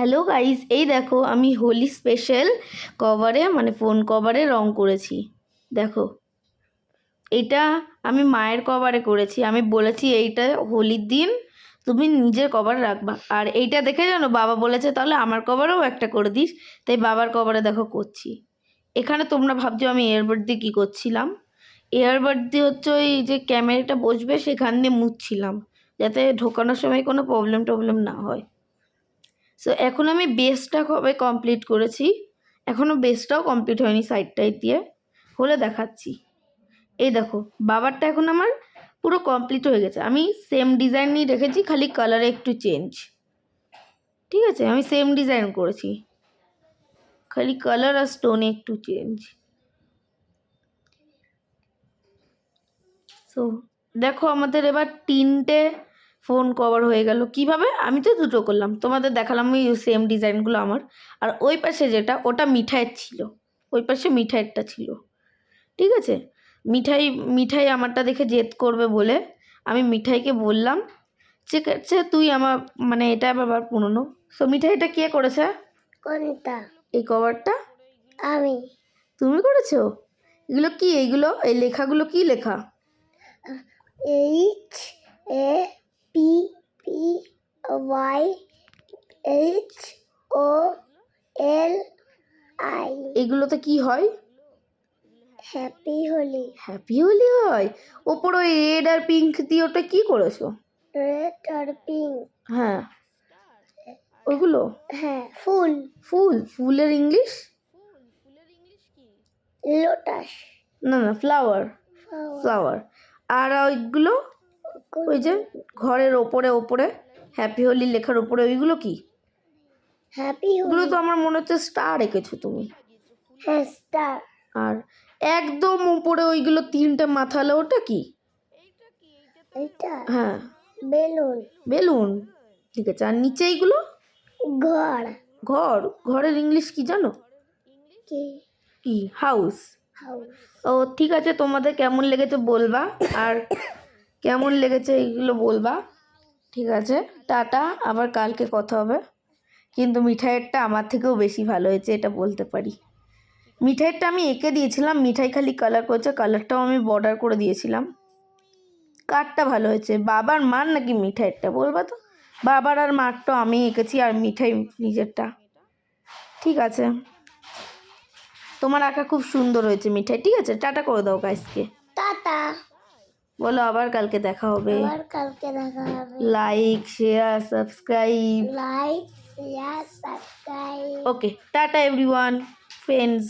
Hello guys এই দেখো, আমি হোলি স্পেশাল কভারে মানে ফোন কভারে রং করেছি। দেখো, এটা আমি মায়ের কভারে করেছি। আমি বলেছি, এইটা হোলির দিন, তুমি নিজের কভার রাখবা। আর এইটা দেখে জানো, বাবা বলেছে, তাহলে আমার কভারেও একটা করে দিস। তাই বাবার কভারে দেখো করছি। এখানে তোমরা ভাবছ, আমি এয়ারবাড দিয়ে কী করছিলাম? এয়ারবাড দিয়ে হচ্ছে ওই যে ক্যামেরাটা বসবে, সেখান দিয়ে মুছছিলাম, যাতে ঢোকানোর সময় কোনো প্রবলেম টবলেম না হয়। সো এখন আমি বেসটা কবে কমপ্লিট করেছি? এখনও বেসটাও কমপ্লিট হয়নি সাইডটাই দিয়ে। হলে দেখাচ্ছি। এই দেখো, বাবারটা এখন আমার পুরো কমপ্লিট হয়ে গেছে। আমি সেম ডিজাইন নিয়ে রেখেছি, খালি কালারে একটু চেঞ্জ ঠিক আছে? আমি সেম ডিজাইন করেছি। খালি কালার আর স্টোনে একটু চেঞ্জ সো দেখো আমাদের এবার তিনটে ফোন কভার হয়ে গেল। কীভাবে? আমি তো দুটো করলাম। তোমাদের দেখালাম ওই সেম ডিজাইনগুলো আমার। আর ওই পাশে যেটা ওটা মিঠাইয়ের ছিল। ওই পাশে মিঠাইয়েরটা ছিল। ঠিক আছে? মিঠাই মিঠাই আমারটা দেখে জেদ করবে বলে আমি মিঠাইকে বললাম ঠিক আছে তুই আমার মানে এটা আবার পুরনো। সো মিঠাইটা কে করেছে? কোনটা এই কভারটা? আমি। তুমি করেছ? এগুলো কি? এইগুলো? এই লেখাগুলো কি লেখা? H A Y H O L I এগুলোতে কি হয়? হ্যাপি হোলি হ্যাপি হোলি হয়? ওপর ওই রেড আর পিঙ্ক দিয়ে ওটা কি করেছ? রেড আর পিঙ্ক হ্যাঁ। ওইগুলো হ্যাঁ ফুল। ফুল? ফুলের ইংলিশ? লোটাস না না ফ্লাওয়ার ফ্লাওয়ার আর ওইগুলো? ওই যে ঘরের ওপরে ওপরে? হ্যাপি হোলি লেখার উপরে ওইগুলো কি? হ্যাপি ওগুলো তো আমার মনে হচ্ছে স্টার এঁকেছো তুমি। হ্যাঁ স্টার আর একদম উপরে ওইগুলো তিনটে মাথা হলো ওটা কি? এটা হ্যাঁ। বেলুন। বেলুন। ঠিক আছে। আর নিচে এইগুলো? ঘর। ঘর। ঘরের ইংলিশ কি জানো? কি? কি? হাউস হাউস ও ঠিক আছে। তোমাদের কেমন লেগেছে বলবা। আর কেমন লেগেছে এইগুলো বলবা। ঠিক আছে, টাটা, আবার কালকে কথা হবে। কিন্তু মিঠাইয়েরটা আমার থেকেও বেশি ভালো হয়েছে, এটা বলতে পারি। মিঠাইয়েরটা আমি এঁকে দিয়েছিলাম, মিঠাই খালি কালার করেছে কালারটাও আমি বর্ডার করে দিয়েছিলাম। কারটা ভালো হয়েছে, বাবার মার নাকি মিঠাইয়েরটা, বলবা তো? বাবার আর মারটা আমি এঁকেছি, আর মিঠাই নিজেরটা। ঠিক আছে। তোমার আঁকা খুব সুন্দর হয়েছে মিঠাই, ঠিক আছে? টাটা করে দাও গাইসকে টাটা। বলো আবার কালকে দেখা হবে আবার কালকে দেখা হবে like share subscribe like share subscribe okay tata everyone friends